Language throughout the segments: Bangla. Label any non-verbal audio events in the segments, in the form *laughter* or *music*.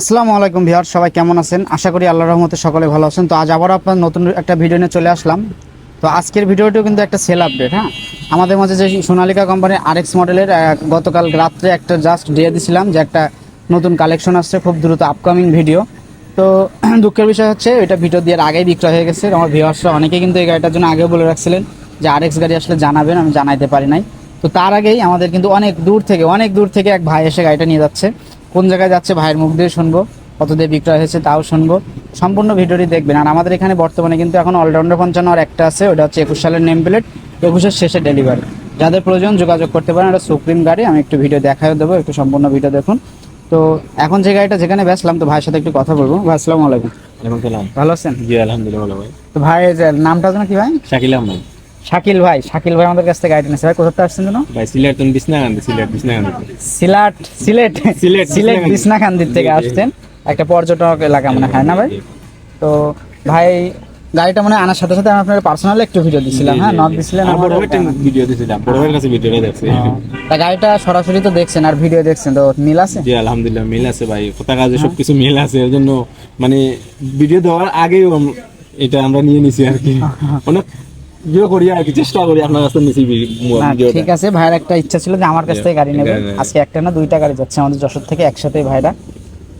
আসসালামু আলাইকুম ভিউয়ার সবাই কেমন আছেন? আশা করি আল্লাহর রহমতে সকলে ভালো আছেন। তো আজ আবার আপনার নতুন একটা ভিডিও নিয়ে চলে আসলাম। তো আজকের ভিডিওটিও কিন্তু একটা সেল আপডেট হ্যাঁ? আমাদের মাঝে যে সোনালিকা কোম্পানির আরএক্স মডেলের গতকাল রাত্রে একটা জাস্ট দিয়ে দিছিলাম যে একটা নতুন কালেকশন আসছে, খুব দ্রুত আপকামিং ভিডিও তো *clears throat* দুঃখের বিষয় হচ্ছে, এটা ভিডিও দেওয়ার আগেই বিক্রয় হয়ে গেছে। আমার ভিউয়ার্সরা অনেকে কিন্তু এই গাড়িটার জন্য আগেও বলে রাখছিলেন যে আরএক্স গাড়ি আসলে জানাবেন, আমি জানাইতে পারি নাই। তো তার আগেই আমাদের কিন্তু অনেক দূর থেকে, অনেক দূর থেকে এক ভাই এসে গাড়িটা নিয়ে যাচ্ছে। কোন জায়গায় যাচ্ছে ভাইয়ের মুখ দিয়ে শুনব কত দিয়ে বিক্রয় হয়েছে তাও শুনব। সম্পূর্ণ ভিডিওটি দেখবেন। আর আমাদের এখানে বর্তমানে কিন্তু এখন অলরাউন্ডার পঞ্চান্ন আর একটা আছে ওটা হচ্ছে একুশ সালের নেম প্লেট একুশের শেষে ডেলিভারি যাদের প্রয়োজন যোগাযোগ করতে পারেন এটা সুপ্রিম গাড়ি আমি একটু ভিডিও দেখাও দেবো একটু সম্পূর্ণ ভিডিও দেখুন। তো এখন যে গাড়িটা যেখানে বেসলাম তো ভাইয়ের সাথে একটু কথা বলব। ভাই আসসালামু আলাইকুম। ভালো আছেন? জি আলহামদুলিল্লাহ ভালো ভাই। তো ভাই নামটা কি ভাই? শাকিল আহমদ। শাকিল ভাই শাকিল ভাই আমাদের কাছ থেকে গাড়িটা নিয়েছে ভাই কোথাতে আসছেন যেন? ভাই সিলেট তুমি বিছনাকান্দি সিলেট বিছনাকান্দি সিলাট সিলেট সিলেট, সিলেট বিছনাকান্দি। থেকে। আসছেন। একটা পর্যটক এলাকা মনে হয় না ভাই? তো ভাই গাড়িটা মানে আনার সাথে সাথে আমি আপনার পার্সোনালি একটু ভিডিও দিছিলাম হ্যাঁ? নট দিছিলেন আর বড় একটা ভিডিও দিয়েছিলাম বড় ভাইয়ের কাছে ভিডিওটা দেখছি। হ্যাঁ। তা গাড়িটা সরাসরি তো দেখছেন আর ভিডিও দেখছেন তো মিল আছে? জি আলহামদুলিল্লাহ মিল আছে ভাই। কথা কাজে সবকিছু মিল আছে এর জন্য মানে ভিডিও দেওয়ার আগেই এটা আমরা নিয়ে নিছি আর কি। *laughs* অনেক ইয়ে করি আর কি চেষ্টা করি আপনার কাছে নিছি ঠিক আছে ভাইয়ের একটা ইচ্ছা ছিল যে আমার কাছ থেকে গাড়ি নেবে। আজকে একটা না দুইটা গাড়ি যাচ্ছে আমাদের যশোর থেকে একসাথে ভাইরা।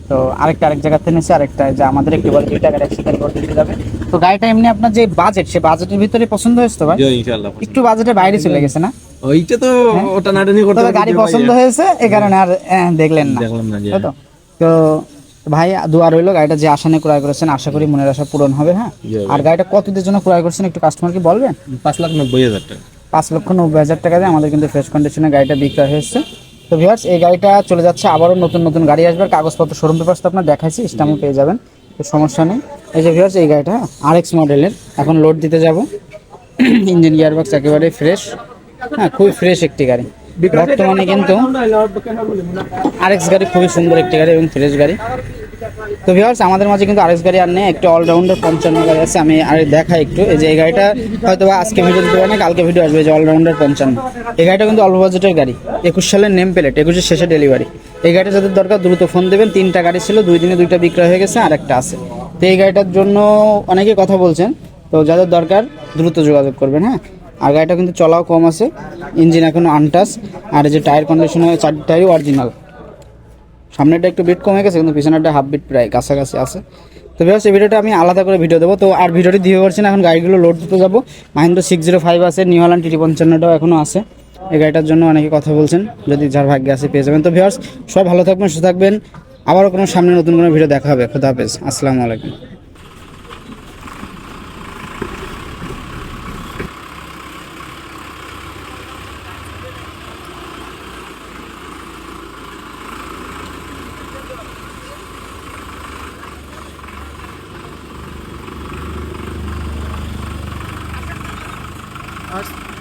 তো আরেকটা আরেক জায়গা থেকে নিয়েছে আরেকটা যে আমাদের একটু বলে দুইটা গাড়ি একসাথে করে দিতে যাবে। তো গাড়িটা এমনি আপনার যে বাজেট সে বাজেটের ভিতরে পছন্দ হয়েছে তো ভাই? ইনশাআল্লাহ একটু বাজেটের বাইরে চলে গেছে না? ওইটা তো ওটা নাটানি করতে গাড়ি পছন্দ হয়েছে এই কারণে আর দেখলেন না। দেখলাম না তো ভাই দুয়া রইল গাড়িটা যে আশা নিয়ে ক্রয় করেছেন আশা করি মনের আশা পূরণ হবে হ্যাঁ? আর গাড়িটা কতদের জন্য ক্রয় করছেন একটু কাস্টমারকে বলবেন? পাঁচ লাখ নব্বই হাজার টাকা। পাঁচ লক্ষ নব্বই হাজার টাকা দিয়ে আমাদের কিন্তু ফ্রেশ কন্ডিশনে গাড়িটা বিক্রয় হয়েছে তো ভিউয়ার্স এই গাড়িটা চলে যাচ্ছে আবারও নতুন নতুন গাড়ি আসবে। কাগজপত্র শোরুম পেপার্স তো আপনার দেখাইছি স্টামও পেয়ে যাবেন তো সমস্যা নেই। এই যে ভিউয়ার্স এই গাড়িটা আর এক্স মডেলের এখন লোড দিতে যাব। ইঞ্জিন গিয়ারবক্স একেবারে ফ্রেশ হ্যাঁ খুবই ফ্রেশ একটি গাড়ি। বর্তমানে কিন্তু আরএক্স গাড়ি খুবই সুন্দর একটি গাড়ি এবং ফ্রেশ গাড়ি। তো ভিউয়ার্স আমাদের মাঝে কিন্তু আরএক্স গাড়ি আর নেই, একটু অলরাউন্ডার পঞ্চান্ন গাড়ি আছে, আমি আর দেখাই একটু। এই যে এই গাড়িটা হয়তো বা আজকে ভিডিও দিতে পারে কালকে ভিডিও আসবে যে অলরাউন্ডার পঞ্চান্ন। এই গাড়িটা কিন্তু অল্প বাজেটের গাড়ি, একুশ সালের নেম প্লেট একুশের শেষে ডেলিভারি এই গাড়িটা যাদের দরকার, দ্রুত ফোন দেবেন, তিনটা গাড়ি ছিল, দুই দিনে দুইটা বিক্রয় হয়ে গেছে, আর একটা আছে। তো এই গাড়িটার জন্য অনেকে কথা বলছেন, তো যাদের দরকার, দ্রুত যোগাযোগ করবেন হ্যাঁ? আর গাড়িটা কিন্তু চলাও কম আছে। ইঞ্জিন এখনও আনটাস আর যে টায়ার কন্ডিশন হয় চার টায়ারই অরিজিনাল সামনেটা একটু বিট কমে গেছে, কিন্তু পিছনেরটা হাফ বিট প্রায় কাছাকাছি আছে। তো বেশ এই ভিডিওটা আমি আলাদা করে ভিডিও দেবো। তো আর ভিডিওটি দিয়ে করছি না, এখন গাড়িগুলো লোড দিতে যাব। মাহিন্দ্র সিক্স জিরো ফাইভ আছে নিউ হল্যান্ড টিটি পঞ্চান্নটাও এখনও আছে। এই গাড়িটার জন্য অনেকে কথা বলছেন, যদি যার ভাগ্যে আছে পেয়ে যাবেন। তো ভিউয়ার্স সব ভালো থাকবেন, সুস্থ থাকবেন। আবারও কোনো সামনে নতুন কোনো ভিডিও দেখা হবে। খুদা হাফেজ। আসসালামু আলাইকুম। Ars